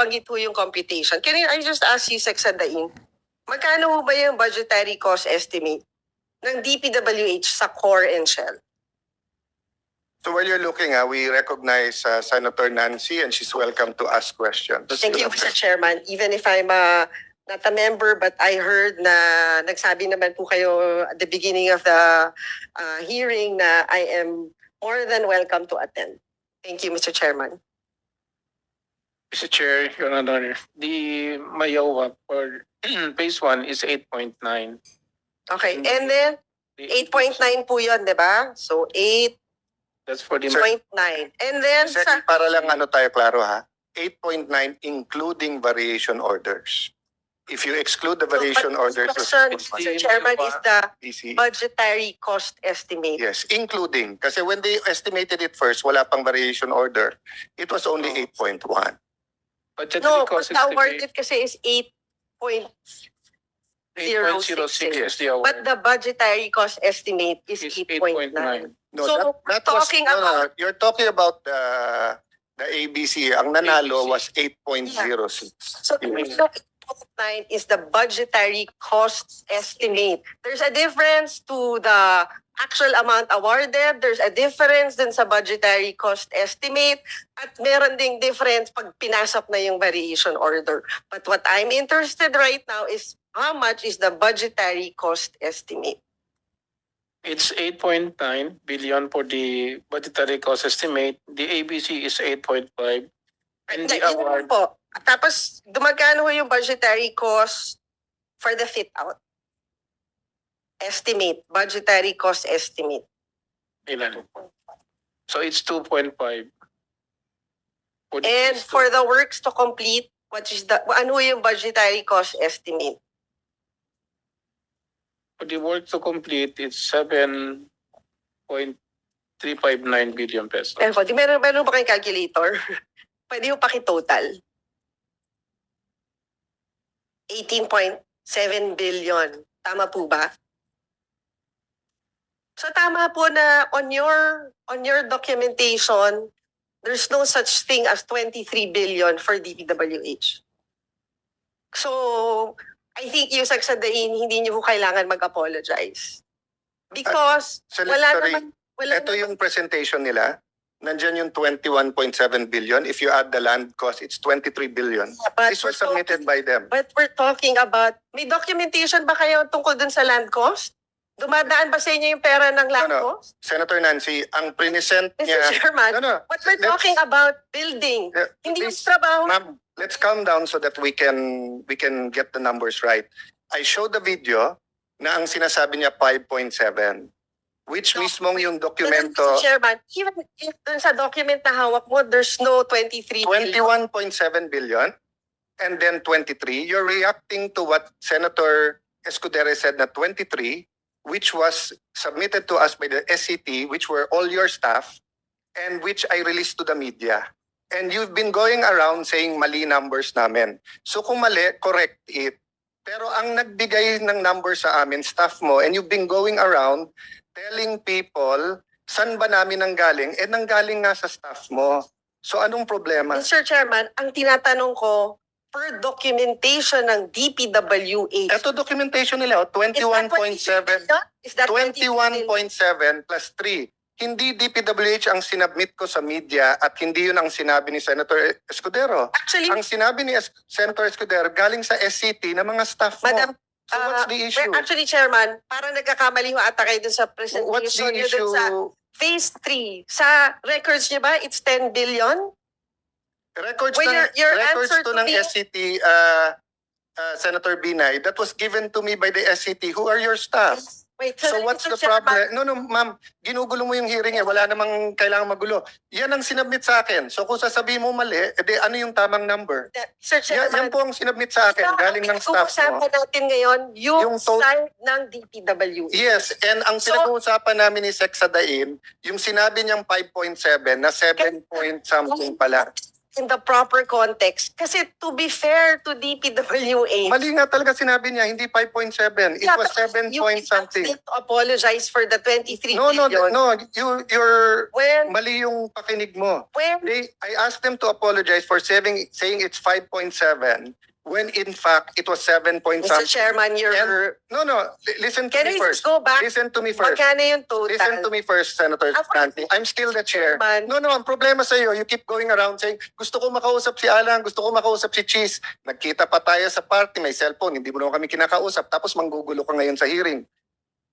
banggit ho yung computation. Can I just ask you, Sec Sandain, magkano ho ba yung budgetary cost estimate ng DPWH sa core and shell? So while you're looking, ah, we recognize uh, Senator Nancy and she's welcome to ask questions. Thank you, Mr. Chairman. Even if I'm uh, not a member, but I heard na nagsabi naman po kayo at the beginning of the uh, hearing na I am more than welcome to attend. Thank you, Mr. Chairman. Mr. Chair, Your Honor, the Mayowa for phase one is eight point nine. Okay, and then 8.9 po yun, di ba? So 8.9. That's for the, And then Sec, sa... para lang ano tayo klaro ha, 8.9 including variation orders. If you exclude the variation But orders, It's Mr. the- Chairman, is the PC, budgetary cost estimate. yes, including. Kasi when they estimated it first, wala pang variation order. It was only 8.1. But No, because the awarded kasi is 8.06. 8.06, the award. But the budgetary cost estimate is It's 8.9. No, So, that, that talking no, no, no, about- you're talking about the the ABC. Ang nanalo ABC. was 8.06. So, so 9 is the budgetary costs estimate. There's a difference to the actual amount awarded, there's a difference dun sa budgetary cost estimate, at meron ding difference pag pinasok na yung variation order. But what I'm interested right now is how much is the budgetary cost estimate? It's 8.9 billion for the budgetary cost estimate. The ABC is 8.5. And the yun award, po. Tapos, dumagkano ho yung budgetary cost for the fit out? Estimate, budgetary cost estimate. ilan? So it's two point five. And for the works to complete, what is the, ano yung budgetary cost estimate? For the work to complete, it's seven point three five nine billion pesos. Eh, di meron, meron ba kayong calculator? Pwede ho pakitotal. 18.7 billion. Tama po ba? So tama po na on your on your documentation, there's no such thing as 23 billion for DPWH. So, I think yung sagsadain, hindi niyo po kailangan mag-apologize. Because Senator wala Ray, naman, wala Ito naman yung presentation nila. Nandyan yung 21.7 billion. If you add the land cost, it's 23 billion. but This we're was submitted by them. But we're talking about, may documentation ba kayo tungkol dun sa land cost? Dumadaan ba sa inyo yung pera ng land No, no. cost? Senator Nancy, ang present Mr. niya... Chairman, No, no. what we're let's- talking about building, Yeah, hindi yung please, trabaho. Ma'am, let's calm down so that we can we can get the numbers right. I showed the video na ang sinasabi niya 5.7 which No, mismong yung Mr. dokumento? Chairman, even if dun sa document na hawak mo, there's no 23 billion. 21.7 billion and then 23 you're reacting to what Senator Escudero said na 23 which was submitted to us by the SCT which were all your staff and which I released to the media. And you've been going around saying mali numbers namin. So kung mali correct it pero ang nagbigay ng number sa amin staff mo and you've been going around telling people saan ba namin nanggaling eh nanggaling nga sa staff mo so anong problema Mr. Chairman, ang tinatanong ko, per documentation ng DPWH, Ito documentation nila, oh, is that 21.7, 23 billion? Is that 23 billion? 21.7 plus 3. Hindi DPWH ang sinabmit ko sa media at hindi yun ang sinabi ni Senator Escudero. Actually, Ang sinabi ni Es- Senator Escudero galing sa SCT ng mga staff mo. Madam, so what's uh, the well, issue? actually, Chairman, parang nagkakamali ho ata kayo dun sa What's presentation the niyo dun issue? sa phase 3. Sa records niyo ba, it's 10 billion? Records, Well, to, your- your records to to ng me- SCT, uh, uh, Senator Binay, that was given to me by the SCT. Who are your staff? Wait, So what's the problem? No, no, ma'am, ginugulo mo yung hearing eh. Wala namang kailangan magulo. Yan ang sinabmit sa akin. So kung sasabihin mo mali, edi ano yung tamang number? Sir Yan, yan po ang sinabmit sa akin, galing ng staff mo. pinag-uusapan natin ngayon, yung, Yung to- side ng DPWH. Yes, and ang So- pinag-uusapan namin ni Sex Sadain, yung sinabi niyang 5.7 na 7 point something pala. In the proper context. Kasi to be fair to DPWH, Mali nga talaga sinabi niya, hindi 5.7. It Yeah, was but 7 you point asked something. me to apologize for the 23 No, no, billion. no. You, you're When, mali yung pakinig mo. when, They, I asked them to apologize for saying, saying it's 5.7 when in fact it was 7 point Mr. something. Chairman, you're, No, no. li- Listen to can me we first. go back? Listen to me first. Magkano yung Listen to total? me first, Senator Ako- Scanty. I'm still the chair. Chairman. No, no, ang problema sa iyo, you keep going around saying, gusto ko makausap si Alan, gusto ko makausap si Cheese. Nagkita pa tayo sa party, may cellphone, hindi mo naman kami kinakausap, tapos manggugulo ka ngayon sa hearing.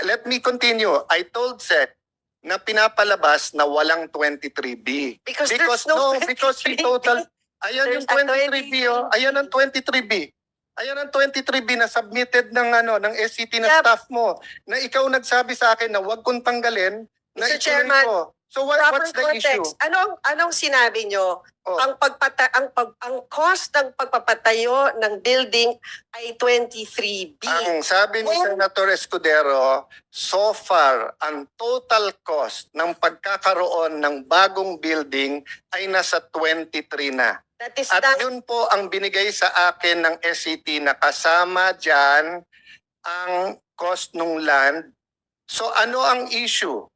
Let me continue. I told SEC na pinapalabas na walang 23B. Because Because, there's no, no, because he total, ayan yung There's a 23B, oh, ayan ang 23B. Ayan ang 23B na submitted ng ano ng SCT na Yep. staff mo na ikaw nagsabi sa akin na wag kong tanggalin na Mr. ituloy Chairman, ko. So what, proper what's the issue? context. Anong anong sinabi nyo? Oh. Ang pagpata ang pag ang cost ng pagpapatayo ng building ay 23B. Ang sabi ni Well- Senator Escudero, so far, ang total cost ng pagkakaroon ng bagong building ay nasa 23 na. That is At not yun po ang binigay sa akin ng SCT na kasama dyan ang cost ng land. So ano ang issue?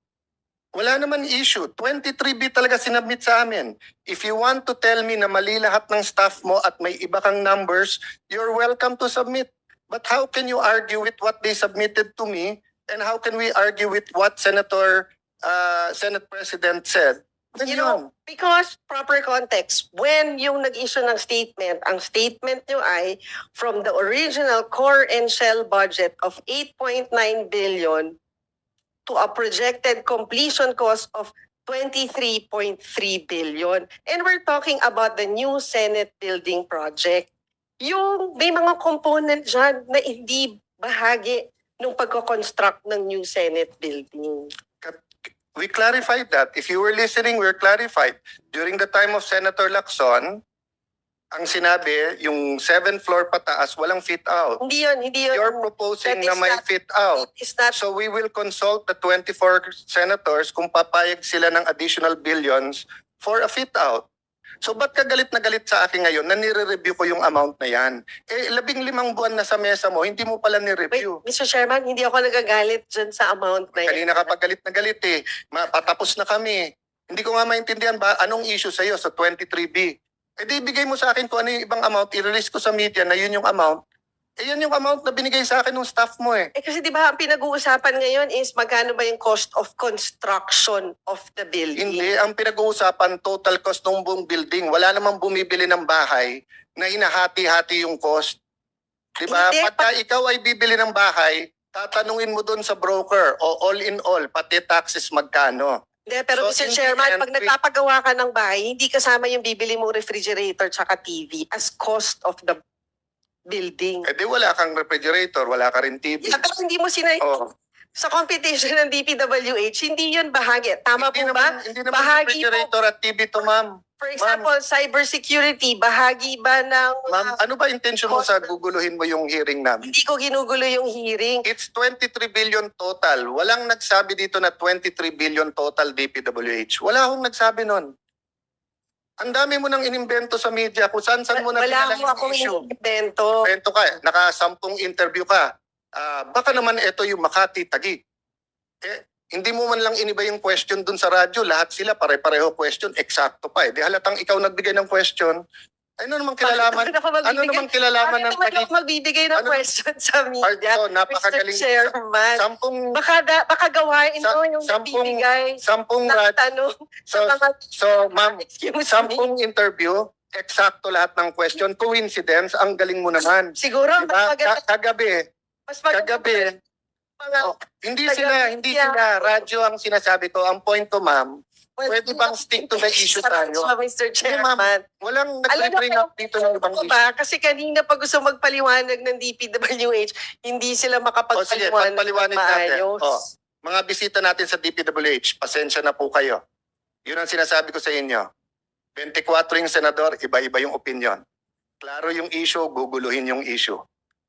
Wala naman issue. 23B talaga sinabmit sa amin. If you want to tell me na mali lahat ng staff mo at may iba kang numbers, you're welcome to submit. But how can you argue with what they submitted to me? And how can we argue with what Senator, uh, Senate President said? Then You yun. know, because proper context, when yung nag-issue ng statement, ang statement nyo ay from the original core and shell budget of 8.9 billion to a projected completion cost of 23.3 billion. And we're talking about the new Senate building project. Yung may mga component dyan na hindi bahagi ng pagko-construct ng new Senate building. We clarified that. If you were listening, we're clarified. During the time of Senator Lacson, ang sinabi, yung seven floor pataas, walang fit out. Hindi yun, hindi yun. You're proposing na may not- fit out. It is not So we will consult the 24 senators kung papayag sila ng additional billions for a fit out. So ba't ka galit na galit sa akin ngayon na nire-review ko yung amount na yan? Eh, labing limang buwan na sa mesa mo, hindi mo pala Wait, ni-review. Mr. Chairman, hindi ako nagagalit dyan sa amount na yan. Kanina ka pa galit na galit eh. Ma- patapos na kami. Hindi ko nga maintindihan ba anong issue sa iyo sa 23B. Eh di bigay mo sa akin kung ano yung ibang amount, i-release ko sa media na yun yung amount. Eh yan yung amount na binigay sa akin ng staff mo eh. Eh kasi di ba ang pinag-uusapan ngayon is magkano ba yung cost of construction of the building? Hindi, ang pinag-uusapan total cost ng buong building. Wala namang bumibili ng bahay na hinahati-hati yung cost. Di ba? Hindi, Pagka ikaw ay bibili ng bahay, tatanungin mo doon sa broker o all in all, pati taxes magkano. Hindi, pero So, Mr. Chairman, pag nagpapagawa ka ng bahay, hindi kasama yung bibili mong refrigerator tsaka TV as cost of the building. Eh di wala kang refrigerator, wala ka rin TV. Yeah, pero hindi mo sinay... Oh, Sa competition ng DPWH, hindi yun bahagi. Tama hindi po ba? naman, hindi naman Bahagi po. refrigerator at TV to ma'am. For example, cybersecurity, bahagi ba ng... Ma'am, ano ba intention mo sa guguluhin mo yung hearing namin? hindi ko ginugulo yung hearing. It's 23 billion total. Walang nagsabi dito na 23 billion total DPWH. Wala akong nagsabi nun. Ang dami mo nang inimbento sa media kung saan saan mo na Wala yung akong issue. invento. Ka, nakasampung interview ka. Ah, baka naman ito yung Makati Tagi. Eh, hindi mo man lang iniba yung question dun sa radyo. Lahat sila pare-pareho question. Eksakto pa eh. Di halatang ikaw nagbigay ng question. Ano naman kilalaman? Bakit ako Ano magbibigay- naman kilalaman Bakit ng naman Tagi? ako magbibigay ng Ano- question sa media? So, napakagaling. Mr. Chairman. Sampung, Baka, da, baka gawain Sa- mo yung sampung- nagbibigay sampung ng radyo. tanong So, sa mga... so ma'am, Excuse me. sampung interview, eksakto lahat ng question. Coincidence, ang galing mo naman. Siguro, Diba? mas maganda. Ka- kagabi, Mas maganda. kagabi, Mga, Oh, hindi Taga- sila, hindi Yeah. sila. Radyo ang sinasabi ko. Ang point ko, ma'am, pwede bang stick to the issue tayo? Sa Mr. Chairman. walang nag-bring up dito ng ibang issue. ba? Kasi kanina pa gusto magpaliwanag ng DPWH, hindi sila O sige, makapagpaliwanag ng pagpaliwanag natin. O, mga bisita natin sa DPWH, pasensya na po kayo. Yun ang sinasabi ko sa inyo. 24 yung senador, iba-iba yung opinion. Klaro yung issue, guguluhin yung issue.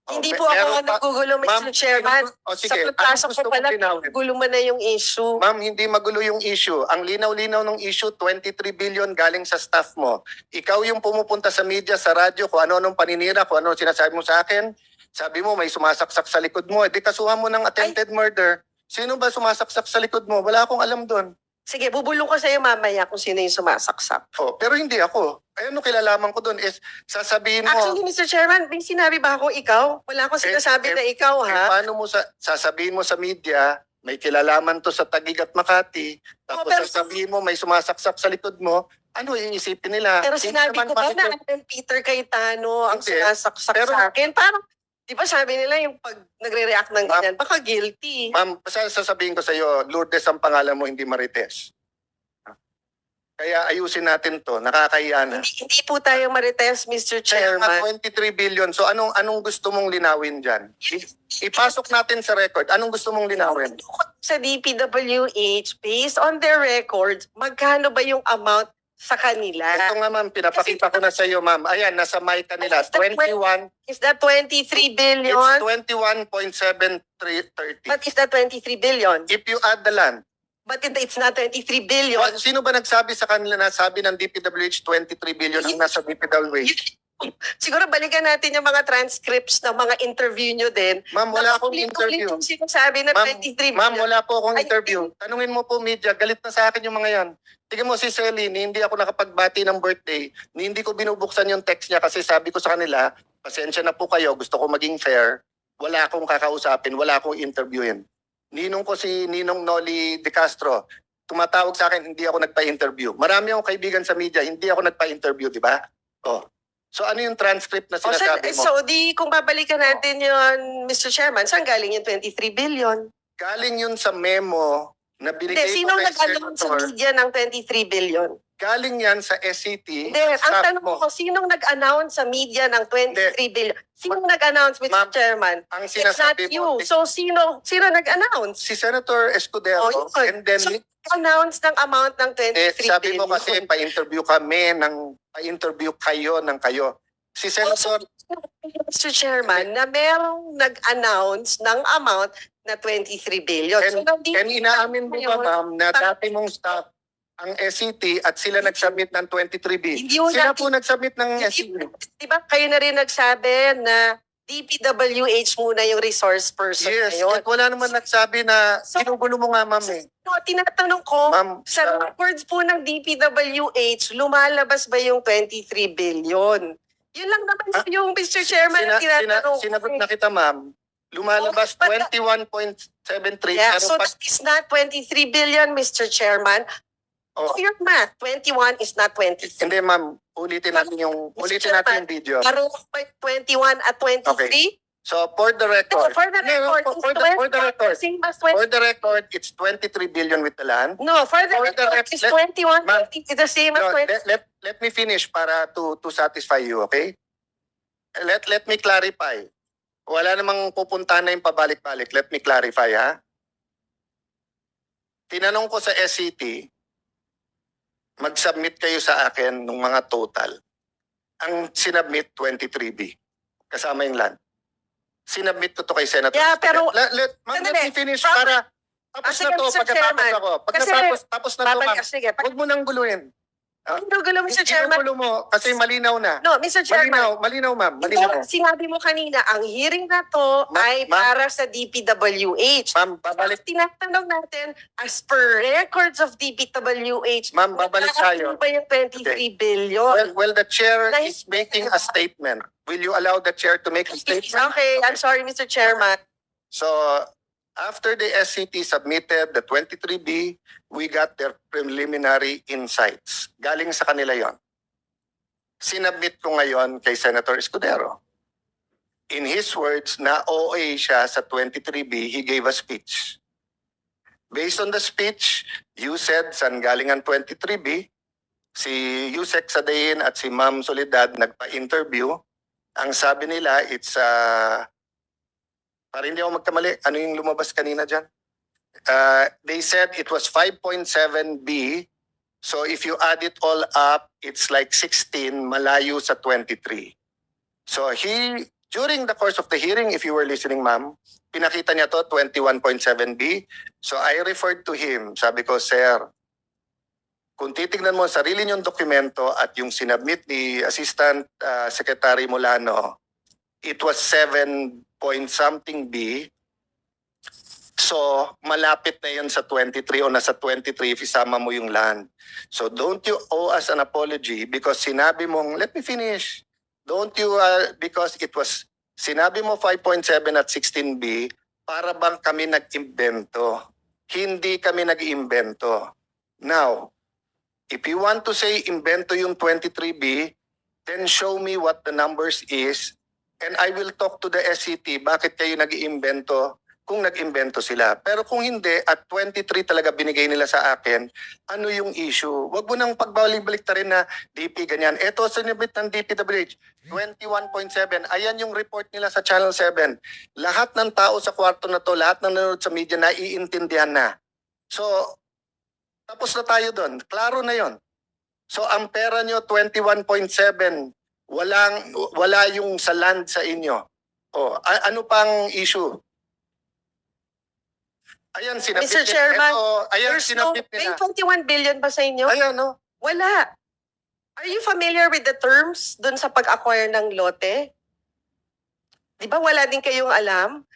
Oh, Hindi po ako ang pa- nagugulo, Mr. Chairman. O Sa sige, pagpasok anong ko pala, gulo mo na yung issue. Ma'am, hindi magulo yung issue. Ang linaw-linaw ng issue, 23 billion galing sa staff mo. Ikaw yung pumupunta sa media, sa radyo, kung ano-anong paninira, kung ano sinasabi mo sa akin. Sabi mo, may sumasaksak sa likod mo. Eh, di kasuhan mo ng attempted murder. Sino ba sumasaksak sa likod mo? Wala akong alam doon. Sige, bubulong ko sa'yo mamaya kung sino yung sumasaksak. Oh, pero hindi ako. Ay, ano kilalaman ko doon is sasabihin mo, Actually, Mr. Chairman, may sinabi ba akong ikaw? Wala akong Eh, sinasabi eh, na ikaw, eh, ha? paano mo sa, sasabihin mo sa media, may kilalaman to sa Tagig at Makati, tapos Oh, pero- sasabihin mo may sumasaksak sa likod mo, ano iisipin nila? Pero sinabi ko ba na Peter Cayetano ang Hindi. sumasaksak Pero- sa akin? Parang, di ba sabi nila yung pag nagre-react ng Ma'am- ganyan, baka guilty. Ma'am, sasabihin ko sa iyo, Lourdes ang pangalan mo, hindi Marites. Kaya ayusin natin to, nakakahiya na. Hindi, hindi po tayo marites, Mr. Kaya nga Chairman. 23 billion, so anong anong gusto mong linawin dyan? I- ipasok natin sa record, anong gusto mong linawin? Sa DPWH, based on their records, magkano ba yung amount sa kanila? Ito nga ma'am, pinapakita ko na sa iyo ma'am. Ayan, nasa mic nila, 21, Is that 23 it's billion? 21.7330. But is that 23 billion? If you add the land, But it- it's not 23 billion. Wa- Sino ba nagsabi sa kanila na sabi ng DPWH 23 billion ang nasa DPWH? Siguro balikan natin yung mga transcripts ng mga interview nyo din. Ma'am, wala akong interview. yung sinasabi na Ma'am, 23 Ma'am, wala po akong Ay, interview. Tanungin mo po media, galit na sa akin yung mga yan. Tingnan mo si Celine, hindi ako nakapagbati ng birthday. Hindi ko binubuksan yung text niya kasi sabi ko sa kanila, pasensya na po kayo, gusto ko maging fair. Wala akong kakausapin, wala akong interviewin. Ninong ko si Ninong Noli De Castro, tumatawag sa akin, hindi ako nagpa-interview. Marami akong kaibigan sa media, hindi ako nagpa-interview, di ba? Oh. So ano yung transcript na O, saan- sinasabi mo? so di kung babalikan natin yun, Mr. Chairman, saan galing yung 23 billion? Galing yun sa memo na Hindi, binigay sino ko kay nag-announce sa Senator. media ng 23 billion? Galing yan sa SCT. Hindi, ang tanong mo. ko, sinong nag-announce sa media ng 23 billion? Sinong nag-announce, Mr. Ma'am, Chairman? Ang It's not sinasabi you. mo, So, sino, sino nag-announce? si Senator Escudero, Oh, yun. and then So, Announce ng amount ng 23 eh, sabi billion. mo kasi pa-interview kami ng pa-interview kayo ng kayo. Si Senator, Mr. Chairman, na merong nag-announce ng amount na 23 billion. so, nandito and inaamin mo ba yun. ma'am na dati mong staff ang SCT at sila nag-submit ng 23B. Hindi Sila na- po nag-submit ng SCT. Di ba kayo na rin nagsabi na DPWH muna yung resource person Yes, ngayon. at wala naman nagsabi na So- ginugulo mo nga ma'am eh. No, tinatanong ko, Ma'am, sa sa- records po ng DPWH, lumalabas ba yung 23 billion? Yun lang naman Ah, yung Mr. Chairman Sina, na sina, tinatanong. sinagot na kita ma'am. Lumalabas but- 21.73 Yeah, pero so that is not 23 billion, Mr. Chairman. Oh. Oh. Your math, 21 is not 23. hindi ma'am, ulitin natin yung ulitin natin yung video. Parang 21 at 23? So for the No, record, for the No, no, record, for- the- for the 21, record. same as 20. for the record, it's 23 billion with the land. No, for the for the record, rec- it's let- 21, Ma'am, it's the same as No, 20. let, let, let me finish para to to satisfy you, okay? Let let me clarify. Wala namang pupunta na yung pabalik-balik. Let me clarify, ha? Tinanong ko sa SCT, mag-submit kayo sa akin ng mga total. Ang sinubmit, 23B. Kasama yung land. Sinubmit ko to kay Senator. Yeah, pero- Let, let, ma'am, let me finish para tapos Ah, na to, pagkatapos Chairman. ako. Pag Kasi- natapos, tapos na to, ma'am. Pag Huwag mo nang guluhin. Gulo, Mr. Chairman. Ginugulo mo kasi malinaw na. No, Mr. Malinaw, Chairman. malinaw ma'am, Ito, malinaw. sinabi mo kanina, ang hearing na to Ma- ay ma'am. para sa DPWH. Ma'am, babalik, Tinatanong natin, as per records of DPWH, ma'am, babalik tayo. ba yung 23 billion? Well, well, the chair Nahis- is making a statement. Will you allow the chair to make a statement? Okay, I'm sorry, Mr. Chairman. So, after the SCT submitted the 23B, we got their preliminary insights. Galing sa kanila yon. Sinabit ko ngayon kay Senator Escudero. In his words, na OA siya sa 23B, he gave a speech. Based on the speech, you said saan galing ang 23B, si Yusek Sadain at si Ma'am Soledad nagpa-interview. Ang sabi nila, it's uh, para hindi ako magkamali, ano yung lumabas kanina dyan? Uh, they said it was 5.7B. So if you add it all up, it's like 16 malayo sa 23. So he During the course of the hearing, if you were listening, ma'am, pinakita niya to 21.7B. So I referred to him. Sabi ko, sir, kung titignan mo sarili niyong dokumento at yung sinabmit ni Assistant uh, Secretary Molano, it was 7 point something B. So, malapit na yun sa 23 o nasa 23 if isama mo yung land. So, don't you owe us an apology because sinabi mong, let me finish. Don't you, uh, because it was, sinabi mo 5.7 at 16B, para bang kami nag-imbento? Hindi kami nag-imbento. Now, if you want to say imbento yung 23B, then show me what the numbers is and I will talk to the SCT bakit kayo nag-iimbento kung nag-imbento sila. Pero kung hindi, at 23 talaga binigay nila sa akin, ano yung issue? Huwag mo nang pagbalik-balik ta rin na DP ganyan. Ito, sinibit ng DPWH, 21.7. Ayan yung report nila sa Channel 7. Lahat ng tao sa kwarto na to, lahat ng nanonood sa media, naiintindihan na. So, tapos na tayo doon. Klaro na yon. So, ang pera nyo, 21.7. Walang, wala yung sa land sa inyo. O, a- ano pang issue? Ayan, sinabit Mr. nila. Chairman, Ito, ayan, There's no, may nila. 21 billion ba sa inyo? Ayan, no? Wala. Are you familiar with the terms dun sa pag-acquire ng lote? Di ba wala din kayong alam?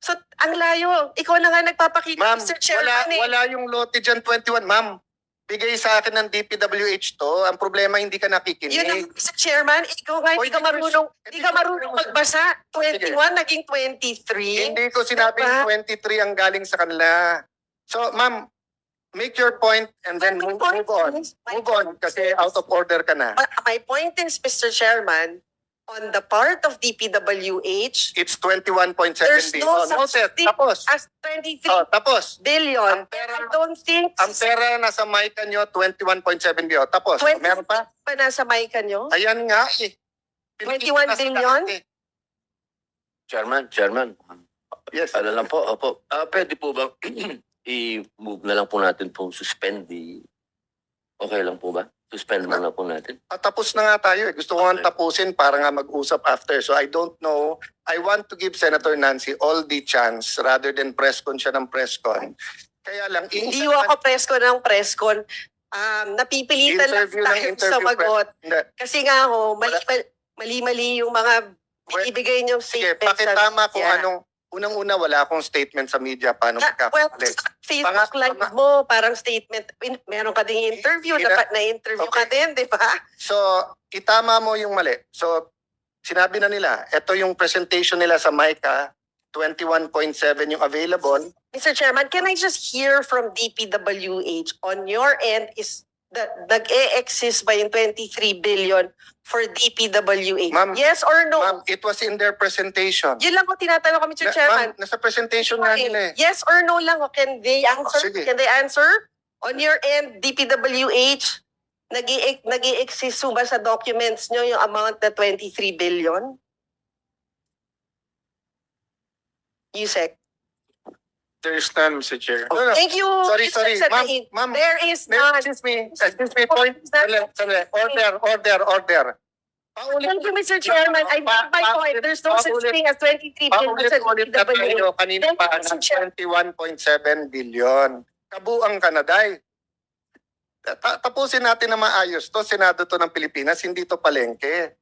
So, ang layo. Ikaw na nga nagpapakita, Ma'am, Mr. wala, Chairman. eh. wala yung lote dyan, 21. Ma'am, bigay sa akin ng DPWH to. Ang problema, hindi ka nakikinig. Yun ang, Mr. Chairman, ikaw nga, O, hindi ka hindi ko- marunong, hindi hindi ka ko- marunong magbasa. 21, naging 23. Hindi ko sinabing Diba? 23 ang galing sa kanila. So, ma'am, make your point and then My move, point move on. is- Move on kasi out of order ka na. But my point is, Mr. Chairman, on the part of DPWH, It's 21.7 there's billion. no Oh, such thing Tapos. as 23 Oh, tapos. billion. Ang pera- I don't think Ang pera nasa mic nyo, 21.7 billion. Tapos, 20 meron pa? pa nasa mic nyo? Ayan nga eh. 21 Pinakita na sa billion? lahat eh. Chairman, Chairman, Yes. ano lang po, opo. Ah, pwede po ba i-move na lang po natin po suspend the Okay lang po ba? Suspend na lang po natin. Ah, tapos na nga tayo eh. Gusto ko nga Okay. tapusin para nga mag-usap after. So I don't know. I want to give Senator Nancy all the chance rather than press con siya ng press con. Kaya lang, Hindi yung ako presko ng preskon. Um, napipilitan lang Interview ng tayo interview, sumagot. Hindi. Kasi nga ho, mali, mali-mali yung mga Well, ibigay niyong Sige, statements. pakitama kung anong Unang-una, wala akong statement sa media paano Ah, well, magkakali. sa Facebook live mo, parang statement, in- meron ka ding interview, Ina- dapat na-interview ka din, di ba? So, itama mo yung mali. So, sinabi na nila, ito yung presentation nila sa MICA, 21.7 yung available. Mr. Chairman, can I just hear from DPWH on your end is that nag-e-exist ba yung 23 billion for DPWH? Ma'am, yes or no? Ma'am, it was in their presentation. Yun lang ko tinatanong ko, Mr. Na- Chairman. Ma'am, nasa presentation nga nila eh. Yes or no lang, o can they answer? sige. Can they answer? On your end, DPWH, nag-i- nag-i-exist ho ba sa documents nyo yung amount na 23 billion? Yusek. There is none, Mr. Chair. No, no. Thank you. Sorry, sorry. Ma'am, ma'am, There is Ma'am, none. excuse me, excuse me, point, sandali, sandali. order, order, order. Paulit, Thank you, Mr. Chairman. I made my pa- point. There's no such paulit- thing as 23 billion sa paulit-ulit na DPWH. tayo kanina Thank you, pa Mr. ng Chair. 21.7 billion. Kabuang Kanaday. Ta- tapusin natin na maayos to. Senado to ng Pilipinas, hindi to palengke.